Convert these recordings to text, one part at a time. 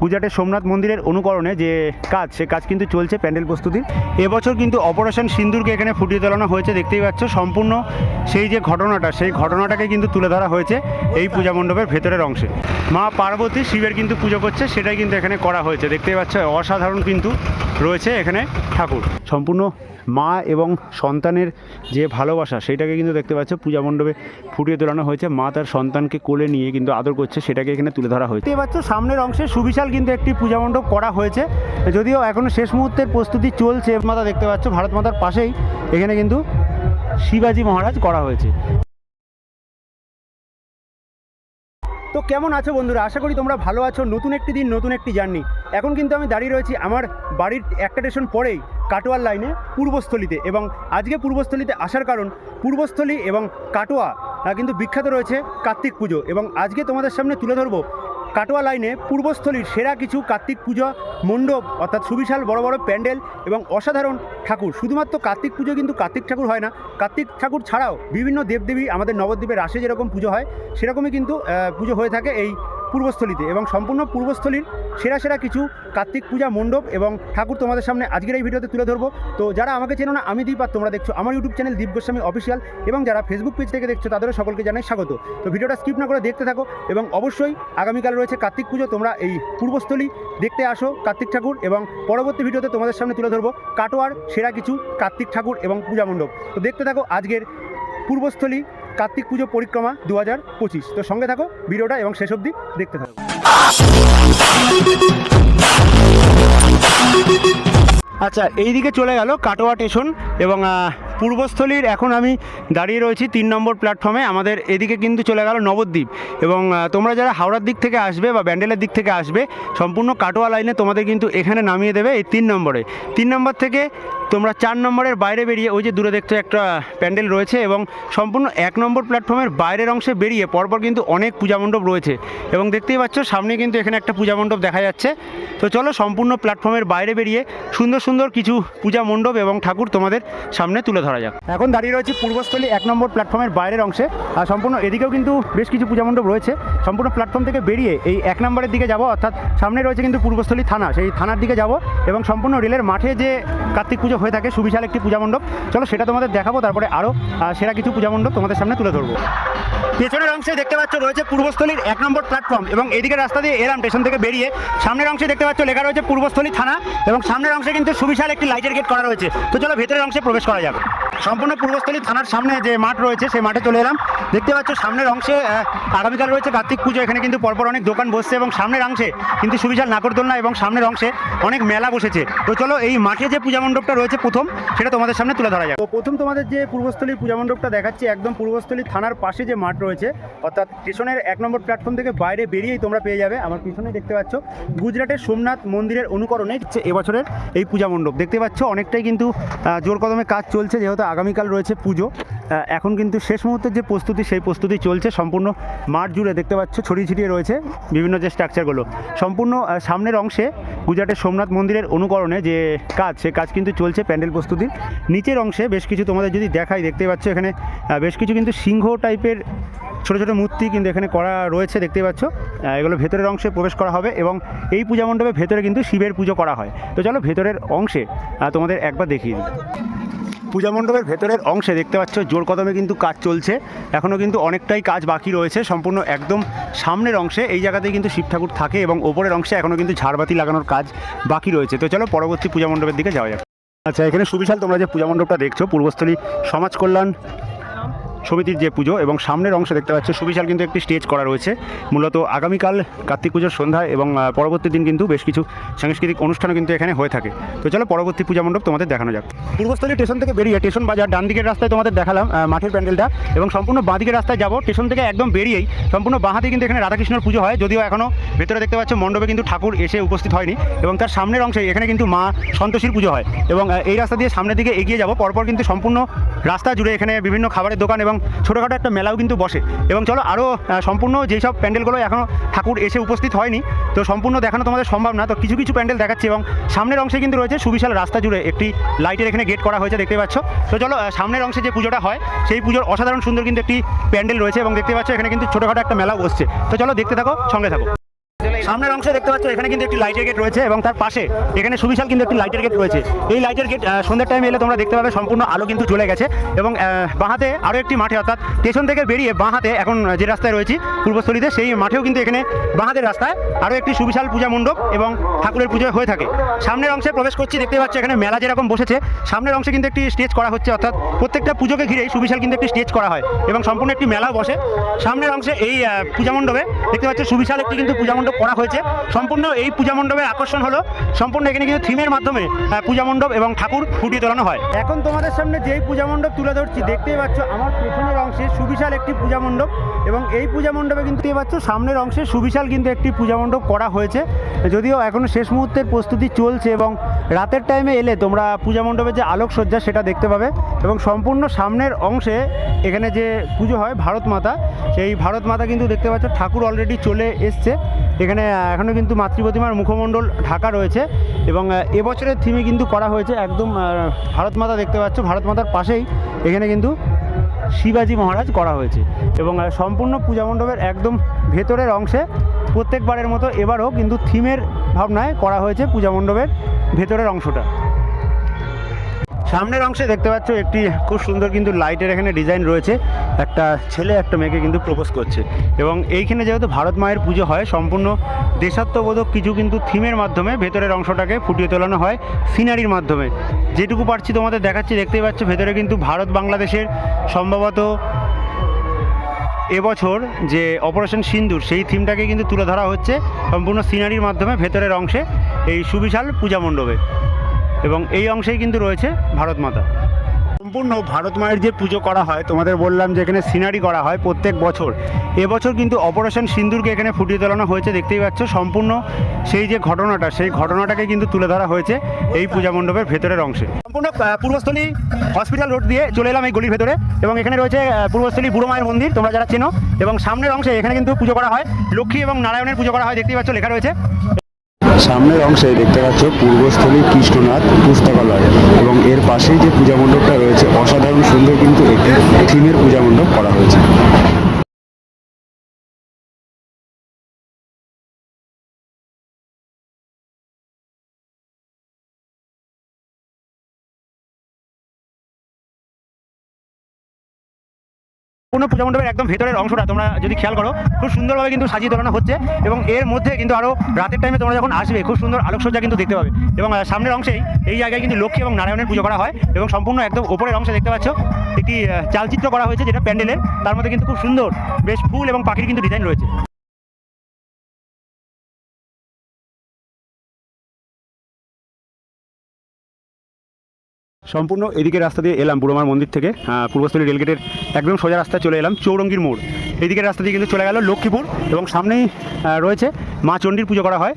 গুজরাটের সোমনাথ মন্দিরের অনুকরণে যে কাজ, সে কাজ কিন্তু চলছে প্যান্ডেল প্রস্তুতির। এবছর কিন্তু অপারেশন সিন্দুরকে এখানে ফুটিয়ে তোলানো হয়েছে, দেখতেই পাচ্ছ। সম্পূর্ণ সেই যে ঘটনাটা, সেই ঘটনাটাকে কিন্তু তুলে ধরা হয়েছে এই পূজা মণ্ডপের ভেতরের অংশে। মা পার্বতী শিবের কিন্তু পুজো করছে, সেটাই কিন্তু এখানে করা হয়েছে। দেখতেই পাচ্ছ, অসাধারণ কিন্তু রয়েছে এখানে ঠাকুর। সম্পূর্ণ মা এবং সন্তানের যে ভালোবাসা সেটাকে কিন্তু দেখতে পাচ্ছ, পূজা মণ্ডপে ফুটিয়ে তোলানো হয়েছে। মা তার সন্তানকে কোলে নিয়ে কিন্তু আদর করছে, সেটাকে এখানে তুলে ধরা হয়েছে। দেখতে পাচ্ছ, সামনের অংশে সুবিশাল কিন্তু একটি পূজা মণ্ডপ করা হয়েছে। যদিও এখনও শেষ মুহূর্তের প্রস্তুতি চলছে, মাতা দেখতে পাচ্ছ, ভারত মাতার পাশেই এখানে কিন্তু শিবাজি মহারাজ করা হয়েছে। তো কেমন আছো বন্ধুরা? আশা করি তোমরা ভালো আছো। নতুন একটি দিন, নতুন একটি জার্নি। এখন কিন্তু আমি দাঁড়িয়ে রয়েছি আমার বাড়ির একটা স্টেশন পরেই কাটোয়ার লাইনে পূর্বস্থলীতে এবং আজকে পূর্বস্থলীতে আসার কারণ পূর্বস্থলী এবং কাটোয়া কিন্তু বিখ্যাত রয়েছে কার্তিক পুজো এবং আজকে তোমাদের সামনে তুলে ধরবো কাটোয়া লাইনে পূর্বস্থলীর সেরা কিছু কার্তিক পুজো মণ্ডপ, অর্থাৎ সুবিশাল বড় বড় প্যান্ডেল এবং অসাধারণ ঠাকুর। শুধুমাত্র কার্তিক পুজো কিন্তু কার্তিক ঠাকুর হয় না, কার্তিক ঠাকুর ছাড়াও বিভিন্ন দেবদেবী আমাদের নবদ্বীপের রাসে যেরকম পুজো হয়, সেরকমই কিন্তু পুজো হয়ে থাকে এই পূর্বস্থলীতে এবং সম্পূর্ণ পূর্বস্থলীর সেরা সেরা কিছু কার্তিক পূজা মণ্ডপ এবং ঠাকুর তোমাদের সামনে আজকের এই ভিডিওতে তুলে ধরবো। তো যারা আমাকে চেনো না, আমি দীপ আর তোমরা দেখছ আমার YouTube channel Deep Goswami official এবং যারা ফেসবুক পেজ থেকে দেখছ তাদেরও সকলকে জানাই স্বাগত। তো ভিডিওটা স্কিপ না করে দেখতে থাকো এবং অবশ্যই আগামীকাল রয়েছে কার্তিক পুজো, তোমরা এই পূর্বস্থলী দেখতে আসো কার্তিক ঠাকুর এবং পরবর্তী ভিডিওতে তোমাদের সামনে তুলে ধরবো কাটোয়ার সেরা কিছু কার্তিক ঠাকুর এবং পূজা মণ্ডপ। তো দেখতে থাকো আজকের পূর্বস্থলী কার্তিক পুজো পরিক্রমা দু হাজার পঁচিশ। তো সঙ্গে থাকো, ভিডিওটা এবং শেষ অবধি দেখতে থাকো। আচ্ছা এই দিকে চলে গেল কাটোয়া স্টেশন এবং পূর্বস্থলীর এখন আমি দাঁড়িয়ে রয়েছি তিন নম্বর প্ল্যাটফর্মে। আমাদের এদিকে কিন্তু চলে গেল নবদ্বীপ এবং তোমরা যারা হাওড়ার দিক থেকে আসবে বা ব্যান্ডেলের দিক থেকে আসবে, সম্পূর্ণ কাটোয়া লাইনে তোমাদের কিন্তু এখানে নামিয়ে দেবে এই তিন নম্বরে। তিন নম্বর থেকে তোমরা চার নম্বরের বাইরে বেরিয়ে, ওই যে দূরে দেখতে একটা প্যান্ডেল রয়েছে এবং সম্পূর্ণ এক নম্বর প্ল্যাটফর্মের বাইরের অংশে বেরিয়ে পরপর কিন্তু অনেক পূজা মণ্ডপ রয়েছে এবং দেখতেই পাচ্ছ সামনে কিন্তু এখানে একটা পূজা মণ্ডপ দেখা যাচ্ছে। তো চলো সম্পূর্ণ প্ল্যাটফর্মের বাইরে বেরিয়ে সুন্দর সুন্দর কিছু পূজা মণ্ডপ এবং ঠাকুর তোমাদের সামনে তুলে ধরা যাক। এখন দাঁড়িয়ে রয়েছে পূর্বস্থলী এক নম্বর প্ল্যাটফর্মের বাইরের অংশে। আর সম্পূর্ণ এদিকেও কিন্তু বেশ কিছু পূজা মণ্ডপ রয়েছে। সম্পূর্ণ প্ল্যাটফর্ম থেকে বেরিয়ে এই এক নম্বরের দিকে যাব, অর্থাৎ সামনে রয়েছে কিন্তু পূর্বস্থলী থানা। সেই থানার দিকে যাব এবং সম্পূর্ণ রেলের মাঠে যে কার্তিক পুজো হয়ে থাকে, সুবিশাল একটি পূজা মণ্ডপ। চলো সেটা তোমাদের দেখাবো, তারপরে আরও সেরা কিছু পূজা মণ্ডপ তোমাদের সামনে তুলে ধরবো। পেছনের অংশে দেখতে পাচ্ছ রয়েছে পূর্বস্থলীর এক নম্বর প্ল্যাটফর্ম এবং এদিকে রাস্তা দিয়ে এলাম স্টেশন থেকে বেরিয়ে সামনের অংশে দেখতে পাচ্ছ লেখা রয়েছে পূর্বস্থলী থানা এবং সামনের অংশে কিন্তু সুবিশাল একটি লাইটের গেট করা রয়েছে। তো চলো ভেতরের অংশে প্রবেশ করা যাবে সম্পূর্ণ পূর্বস্থলী থানার সামনে যে মাঠ রয়েছে, সেই মাঠে চলে এলাম। দেখতে পাচ্ছ, সামনের অংশে আগামীকাল রয়েছে কার্তিক পুজো। এখানে কিন্তু পরপর অনেক দোকান বসছে এবং সামনের অংশে কিন্তু সুবিশাল নাগরদোলনা এবং সামনের অংশে অনেক মেলা বসেছে। তো চলো, এই মাঠে যে পূজা মণ্ডপটা রয়েছে প্রথম, সেটা তোমাদের সামনে তুলে ধরা যাবে তো প্রথম তোমাদের যে পূর্বস্থলীর পূজা মণ্ডপটা দেখাচ্ছি, একদম পূর্বস্থলী থানার পাশে যে মাঠ রয়েছে, অর্থাৎ স্টেশনের এক নম্বর প্ল্যাটফর্ম থেকে বাইরে বেরিয়েই তোমরা পেয়ে যাবে। আমার পিছনে দেখতে পাচ্ছ, গুজরাটের সোমনাথ মন্দিরের অনুকরণে এবছরের এই পূজা মণ্ডপ। দেখতে পাচ্ছ, অনেকটাই কিন্তু জোর কদমে কাজ চলছে, যেহেতু আগামীকাল রয়েছে পুজো। এখন কিন্তু শেষ মুহূর্তের যে প্রস্তুতি, সেই প্রস্তুতি চলছে। সম্পূর্ণ মাঠ জুড়ে দেখতে পাচ্ছ, ছড়িয়ে ছিটিয়ে রয়েছে বিভিন্ন যে স্ট্রাকচারগুলো সম্পূর্ণ সামনের অংশে গুজরাটের সোমনাথ মন্দিরের অনুকরণে যে কাজ, সে কাজ কিন্তু চলছে প্যান্ডেল প্রস্তুতির। নিচের অংশে বেশ কিছু তোমাদের যদি দেখাই, দেখতে পাচ্ছ এখানে বেশ কিছু কিন্তু সিংহ টাইপের ছোটো ছোটো মূর্তি কিন্তু এখানে করা রয়েছে, দেখতে পাচ্ছ। এগুলো ভেতরের অংশে প্রবেশ করা হবে এবং এই পূজা মণ্ডপের ভেতরে কিন্তু শিবের পুজো করা হয়। তো চলো ভেতরের অংশে তোমাদের একবার দেখিয়ে দিই। পূজা মণ্ডপের ভেতরের অংশে দেখতে পাচ্ছ জোর কদমে কিন্তু কাজ চলছে। এখনও কিন্তু অনেকটাই কাজ বাকি রয়েছে, সম্পূর্ণ একদম সামনের অংশে। এই জায়গাতেই কিন্তু শিব ঠাকুর থাকে এবং ওপরের অংশে এখনও কিন্তু ঝাড়বাতি লাগানোর কাজ বাকি রয়েছে। তো চলো পরবর্তী পূজা মণ্ডপের দিকে যাওয়া যাক। আচ্ছা এখানে সুবিশাল তোমরা যে পূজা মণ্ডপটা দেখছ, পূর্বস্থলী সমাজ কল্যাণ সমিতির যে পুজো এবং সামনের অংশে দেখতে পাচ্ছ, সুবিশাল কিন্তু একটি স্টেজ করা রয়েছে। মূলত আগামীকাল কার্তিক পুজোর সন্ধ্যায় এবং পরবর্তী দিন কিন্তু বেশ কিছু সাংস্কৃতিক অনুষ্ঠানও কিন্তু এখানে হয়ে থাকে। তো চলো পরবর্তী পূজা মণ্ডপ তোমাদের দেখানো যাক। পূর্বস্থলী স্টেশন থেকে বেরিয়ে স্টেশন বাজার ডান দিকের রাস্তায় তোমাদের দেখালাম মাঠের প্যান্ডেলটা এবং সম্পূর্ণ বাঁ দিকের রাস্তায় যাব। স্টেশন থেকে একদম বেরিয়েই সম্পূর্ণ বাঁহাতে কিন্তু এখানে রাধাকৃষ্ণের পুজো হয়। যদিও এখনও ভেতরে দেখতে পাচ্ছ মণ্ডপে কিন্তু ঠাকুর এসে উপস্থিত হয়নি এবং তার সামনের অংশে এখানে কিন্তু মা সন্তোষীর পুজো হয়। এবং এই রাস্তা দিয়ে সামনের দিকে এগিয়ে যাব। পরপর কিন্তু সম্পূর্ণ রাস্তা জুড়ে এখানে বিভিন্ন খাবারের দোকান এবং ছোটোখাটো একটা মেলাও কিন্তু বসে। এবং চলো আরও সম্পূর্ণ যেই সব প্যান্ডেলগুলো এখনও ঠাকুর এসে উপস্থিত হয়নি, তো সম্পূর্ণ দেখানো তোমাদের সম্ভব না। তো কিছু কিছু প্যান্ডেল দেখাচ্ছে এবং সামনের অংশে কিন্তু রয়েছে সুবিশাল রাস্তা জুড়ে একটি লাইটের এখানে গেট করা হয়েছে, দেখতে পাচ্ছ। তো চলো সামনের অংশে যে পুজোটা হয়, সেই পুজোর অসাধারণ সুন্দর কিন্তু একটি প্যান্ডেল রয়েছে এবং দেখতে পাচ্ছ এখানে কিন্তু ছোটোখাটো একটা মেলাও বসছে। তো চলো দেখতে থাকো, সঙ্গে থাকো। সামনের অংশে দেখতে পাচ্ছ, এখানে কিন্তু একটি লাইটের গেট রয়েছে এবং তার পাশে এখানে সুবিশাল কিন্তু একটি লাইটের গেট রয়েছে। এই লাইটের গেট সন্ধ্যার টাইমে এলে তোমরা দেখতে পাবে সম্পূর্ণ আলো কিন্তু চলে গেছে এবং বাঁহাতে আরও একটি মাঠে, অর্থাৎ স্টেশন থেকে বেরিয়ে বাঁহাতে এখন যে রাস্তায় রয়েছি পূর্বস্থলীতে, সেই মাঠেও কিন্তু এখানে বাঁহাতের রাস্তায় আরও একটি সুবিশাল পূজা মণ্ডপ এবং ঠাকুরের পুজো হয়ে থাকে। সামনের অংশে প্রবেশ করছি, দেখতে পাচ্ছ এখানে মেলা যেরকম বসেছে, সামনের অংশে কিন্তু একটি স্টেজ করা হচ্ছে, অর্থাৎ প্রত্যেকটা পুজোকে ঘিরেই সুবিশাল কিন্তু একটি স্টেজ করা হয় এবং সম্পূর্ণ একটি মেলাও বসে। সামনের অংশে এই পূজা মণ্ডপে দেখতে পাচ্ছ সুবিশাল একটি কিন্তু পূজা মণ্ডপ করা হয়েছে। সম্পূর্ণ এই পূজা মণ্ডপের আকর্ষণ হলো, সম্পূর্ণ এখানে কিন্তু থিমের মাধ্যমে পূজা মণ্ডপ এবং ঠাকুর ফুটিয়ে তোলানো হয়। এখন তোমাদের সামনে যেই পূজা মণ্ডপ তুলে ধরছি, দেখতেই পাচ্ছ আমার পেছনের অংশে সুবিশাল একটি পূজা মণ্ডপ এবং এই পূজা মণ্ডপে কিন্তু পাচ্ছ সামনের অংশে সুবিশাল কিন্তু একটি পূজা মণ্ডপ করা হয়েছে। যদিও এখনও শেষ মুহূর্তের প্রস্তুতি চলছে এবং রাতের টাইমে এলে তোমরা পূজা মণ্ডপে যে আলোকসজ্জা সেটা দেখতে পাবে এবং সম্পূর্ণ সামনের অংশে এখানে যে পুজো হয় ভারত মাতা, সেই ভারত মাতা কিন্তু দেখতে পাচ্ছ ঠাকুর অলরেডি চলে এসছে। এখানে এখনও কিন্তু মাতৃপ্রতিমার মুখমণ্ডল ঢাকা রয়েছে এবং এবছরের থিমে কিন্তু করা হয়েছে একদম ভারত মাতা দেখতে পাচ্ছ, ভারত মাতার পাশেই এখানে কিন্তু শিবাজি মহারাজ করা হয়েছে এবং সম্পূর্ণ পূজা মণ্ডপের একদম ভেতরের অংশে প্রত্যেকবারের মতো এবারও কিন্তু থিমের ভাবনায় করা হয়েছে পূজা মণ্ডপের ভেতরের অংশটা। সামনের অংশে দেখতে পাচ্ছ একটি খুব সুন্দর কিন্তু লাইটের এখানে ডিজাইন রয়েছে। একটা ছেলে, একটা মেয়েকে কিন্তু প্রপোজ করছে। এবং এইখানে যেহেতু ভারত মায়ের পুজো হয়, সম্পূর্ণ দেশাত্মবোধক কিছু কিন্তু থিমের মাধ্যমে ভেতরের অংশটাকে ফুটিয়ে তোলানো হয় সিনারির মাধ্যমে। যেটুকু পারছি তোমাদের দেখাচ্ছি, দেখতেই পাচ্ছ ভেতরে কিন্তু ভারত বাংলাদেশের সম্ভবত এবছর যে অপারেশন সিন্দুর, সেই থিমটাকে কিন্তু তুলে ধরা হচ্ছে। সম্পূর্ণ সিনারির মাধ্যমে ভেতরের অংশে এই সুবিশাল পূজা মণ্ডপে। এবং এই অংশেই কিন্তু রয়েছে ভারত মাতা। সম্পূর্ণ ভারত মায়ের যে পুজো করা হয়, তোমাদের বললাম যে এখানে সিনারি করা হয় প্রত্যেক বছর। এবছর কিন্তু অপারেশন সিন্দুরকে এখানে ফুটিয়ে তোলানো হয়েছে, দেখতেই পাচ্ছ সম্পূর্ণ সেই যে ঘটনাটা, সেই ঘটনাটাকে কিন্তু তুলে ধরা হয়েছে এই পূজা মণ্ডপের ভেতরের অংশে। সম্পূর্ণ পূর্বস্থলী হসপিটাল রোড দিয়ে চলে এলাম এই গলির ভেতরে এবং এখানে রয়েছে পূর্বস্থলী বুড়ো মায়ের মন্দির, তোমরা যারা চেনো। এবং সামনের অংশে এখানে কিন্তু পুজো করা হয়, লক্ষ্মী এবং নারায়ণের পুজো করা হয়, দেখতেই পাচ্ছ লেখা রয়েছে। সামনের অংশে দেখতে পাচ্ছ পূর্বস্থলী কৃষ্ণনাথ পুস্তকালয় এবং এর পাশেই যে পূজা মণ্ডপটা রয়েছে, অসাধারণ সুন্দর কিন্তু একটি থিমের পূজা মণ্ডপ করা হয়েছে। কোনো পূজা মণ্ডপের একদম ভেতরের অংশটা তোমরা যদি খেয়াল করো, খুব সুন্দরভাবে কিন্তু সাজিয়ে তোলানো হচ্ছে এবং এর মধ্যে কিন্তু আরও রাতের টাইমে তোমরা যখন আসবে, খুব সুন্দর আলোকসজ্জা কিন্তু দেখতে পাবে। এবং সামনের অংশেই এই জায়গায় কিন্তু লক্ষ্মী এবং নারায়ণের পুজো করা হয় এবং সম্পূর্ণ একদম ওপরের অংশে দেখতে পাচ্ছ একটি চালচিত্র করা হয়েছে যেটা প্যান্ডেলের। তার মধ্যে কিন্তু খুব সুন্দর বেশ ফুল এবং পাখির কিন্তু ডিজাইন রয়েছে। সম্পূর্ণ এদিকে রাস্তা দিয়ে এলাম বুড়োমার মন্দির থেকে পূর্বস্থলী রেলগেটের একদম সোজা রাস্তায় চলে এলাম, চৌরঙ্গির মোড়। এইদিকের রাস্তা দিয়ে কিন্তু চলে গেল লক্ষ্মীপুর এবং সামনেই রয়েছে মা চণ্ডীর পুজো করা হয়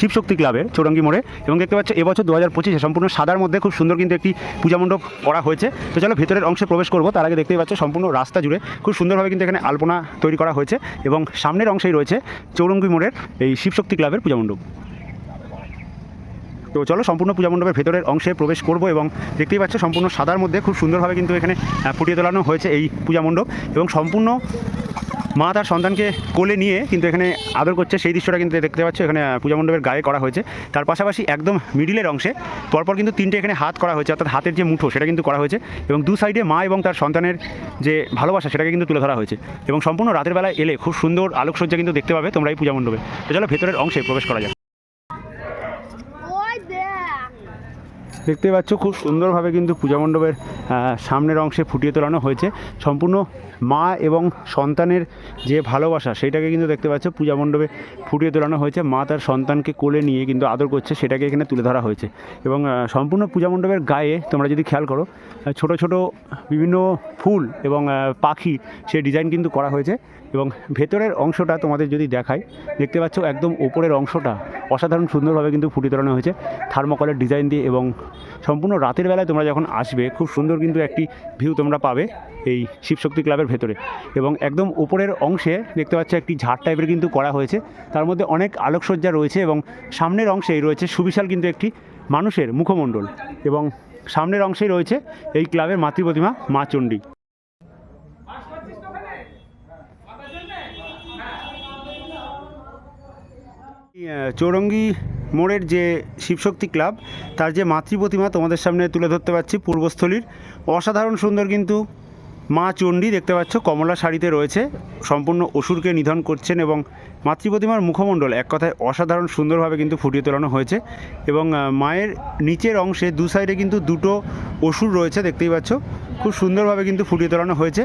শিবশক্তি ক্লাবের চৌরঙ্গি মোড়ে। এবং দেখতে পাচ্ছ, এবছর দু হাজার পঁচিশে সম্পূর্ণ সাদার মধ্যে খুব সুন্দর কিন্তু একটি পূজা মণ্ডপ করা হয়েছে। তো চলো ভেতরের অংশে প্রবেশ করব, তার আগে দেখতেই পাচ্ছ সম্পূর্ণ রাস্তা জুড়ে খুব সুন্দরভাবে কিন্তু এখানে আলপনা তৈরি করা হয়েছে এবং সামনের অংশেই রয়েছে চৌরঙ্গি মোড়ের এই শিবশক্তি ক্লাবের পূজা মণ্ডপ। তো চলো সম্পূর্ণ পূজা মণ্ডপের ভেতরের অংশে প্রবেশ করব এবং দেখতেই পাচ্ছ সম্পূর্ণ সাদার মধ্যে খুব সুন্দরভাবে কিন্তু এখানে ফুটিয়ে তোলানো হয়েছে এই পূজা মণ্ডপ এবং সম্পূর্ণ মা তার সন্তানকে কোলে নিয়ে কিন্তু এখানে আদর করছে। সেই দৃশ্যটা কিন্তু দেখতে পাচ্ছ, এখানে পূজা মণ্ডপের গায়ে করা হয়েছে। তার পাশাপাশি একদম মিডিলের অংশে পরপর কিন্তু তিনটে এখানে হাত করা হয়েছে, অর্থাৎ হাতের যে মুঠো সেটা কিন্তু করা হয়েছে এবং দু সাইডে মা এবং তার সন্তানের যে ভালোবাসা সেটাকে কিন্তু তুলে ধরা হয়েছে এবং সম্পূর্ণ রাতের বেলায় এলে খুব সুন্দর আলোকসজ্জা কিন্তু দেখতে পাবে তোমরা এই পূজা মণ্ডপে। তো চলো ভেতরের অংশে প্রবেশ করা যাক। দেখতে পাচ্ছ খুব সুন্দরভাবে কিন্তু পূজা মণ্ডপের সামনের অংশে ফুটিয়ে তোলানো হয়েছে। সম্পূর্ণ মা এবং সন্তানের যে ভালোবাসা সেটাকে কিন্তু দেখতে পাচ্ছ পূজা মণ্ডপে ফুটিয়ে তোলানো হয়েছে। মা তার সন্তানকে কোলে নিয়ে কিন্তু আদর করছে, সেটাকে এখানে তুলে ধরা হয়েছে। এবং সম্পূর্ণ পূজা মণ্ডপের গায়ে তোমরা যদি খেয়াল করো ছোট ছোট বিভিন্ন ফুল এবং পাখি সে ডিজাইন কিন্তু করা হয়েছে। এবং ভেতরের অংশটা তোমাদের যদি দেখাই, দেখতে পাচ্ছ একদম ওপরের অংশটা অসাধারণ সুন্দরভাবে কিন্তু ফুটিয়ে তোলানো হয়েছে। থার্মোকলের ডিজাইন দিয়ে এবং সম্পূর্ণ রাতের বেলায় তোমরা যখন আসবে, খুব সুন্দর কিন্তু একটি ভিউ তোমরা পাবে এই শিবশক্তি ক্লাবের ভেতরে। এবং একদম ওপরের অংশে দেখতে পাচ্ছ একটি ঝাড় টাইপের কিন্তু করা হয়েছে। তার মধ্যে অনেক আলোকসজ্জা রয়েছে এবং সামনের অংশেই রয়েছে সুবিশাল কিন্তু একটি মানুষের মুখমণ্ডল। এবং সামনের অংশেই রয়েছে এই ক্লাবের মাতৃ প্রতিমা মা চণ্ডী। চৌরঙ্গি মোড়ের যে শিবশক্তি ক্লাব, তার যে মাতৃ প্রতিমা তোমাদের সামনে তুলে ধরতে পারছি পূর্বস্থলীর। অসাধারণ সুন্দর কিন্তু মা চণ্ডী দেখতে পাচ্ছ, কমলা শাড়িতে রয়েছে। সম্পূর্ণ অসুরকে নিধন করছেন এবং মাতৃ প্রতিমার মুখমণ্ডল এক কথায় অসাধারণ সুন্দরভাবে কিন্তু ফুটিয়ে তোলানো হয়েছে এবং মায়ের নিচের অংশে দু সাইডে কিন্তু দুটো অসুর রয়েছে, দেখতেই পাচ্ছ। খুব সুন্দরভাবে কিন্তু ফুটিয়ে তোলানো হয়েছে।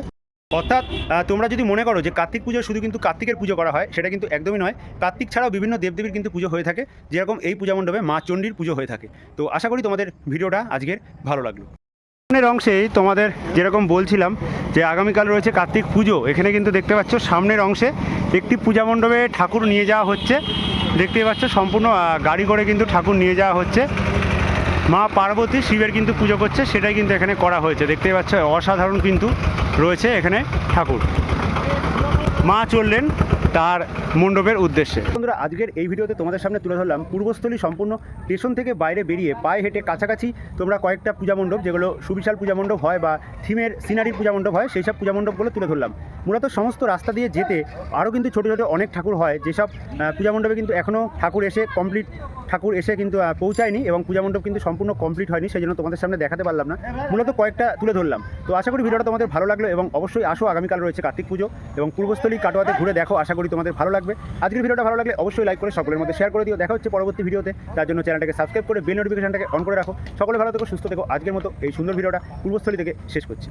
অর্থাৎ তোমরা যদি মনে করো যে কার্তিক পুজো শুধু কিন্তু কার্তিকের পুজো করা হয়, সেটা কিন্তু একদমই নয়। কার্তিক ছাড়াও বিভিন্ন দেবদেবীর কিন্তু পুজো হয়ে থাকে, যেরকম এই পূজা মণ্ডপে মা চণ্ডীর পুজো হয়ে থাকে। তো আশা করি তোমাদের ভিডিওটা আজকের ভালো লাগল। সামনের অংশেই তোমাদের যেরকম বলছিলাম যে আগামীকাল রয়েছে কার্তিক পুজো, এখানে কিন্তু দেখতে পাচ্ছ সামনের অংশে একটি পূজা মণ্ডপে ঠাকুর নিয়ে যাওয়া হচ্ছে। দেখতেই পাচ্ছ সম্পূর্ণ গাড়ি করে কিন্তু ঠাকুর নিয়ে যাওয়া হচ্ছে। মা পার্বতী শিবের কিন্তু পুজো করছে, সেটাই কিন্তু এখানে করা হয়েছে। দেখতে পাচ্ছ, অসাধারণ কিন্তু রয়েছে এখানে ঠাকুর। মা চললেন তার মণ্ডপের উদ্দেশ্যে। বন্ধুরা, আজকের এই ভিডিওতে তোমাদের সামনে তুলে ধরলাম পূর্বস্থলী সম্পূর্ণ স্টেশন থেকে বাইরে বেরিয়ে পায়ে হেঁটে কাছাকাছি তোমরা কয়েকটা পূজা মণ্ডপ, যেগুলো সুবিশাল পূজা মণ্ডপ হয় বা থিমের সিনারির পূজা মণ্ডপ হয়, সেই সব পূজা মণ্ডপগুলো তুলে ধরলাম। মূলত সমস্ত রাস্তা দিয়ে যেতে আরও কিন্তু ছোটো ছোটো অনেক ঠাকুর হয়, যেসব পূজা মণ্ডপে কিন্তু এখনও ঠাকুর এসে কমপ্লিট ঠাকুর এসে কিন্তু পৌঁছায়নি এবং পূজা মণ্ডপ কিন্তু সম্পূর্ণ কমপ্লিট হয়নি সেই জন্য তোমাদের সামনে দেখাতে পারলাম না। মূলত কয়েকটা তুলে ধরলাম। তো আশা করি ভিডিওটা তোমাদের ভালো লাগল এবং অবশ্যই আসো, আগামীকাল রয়েছে কার্তিক পুজো এবং পূর্বস্থলী কাটোয়াতে ঘুরে দেখো, আশা করি তোমাদের ভালো লাগবে। আজকের ভিডিওটা ভালো লাগলে অবশ্যই লাইক করে সকলের মধ্যে শেয়ার করে দিও। দেখা হচ্ছে পরবর্তী ভিডিওতে। তার জন্য চ্যানেলটাকে সাবস্ক্রাইব করে বেল নোটিফিকেশনটাকে অন করে রাখো। সকলে ভালো থেকো, সুস্থ থেকো। আজকের মতো এই সুন্দর ভিডিওটা পূর্বস্থলী থেকে শেষ করছি।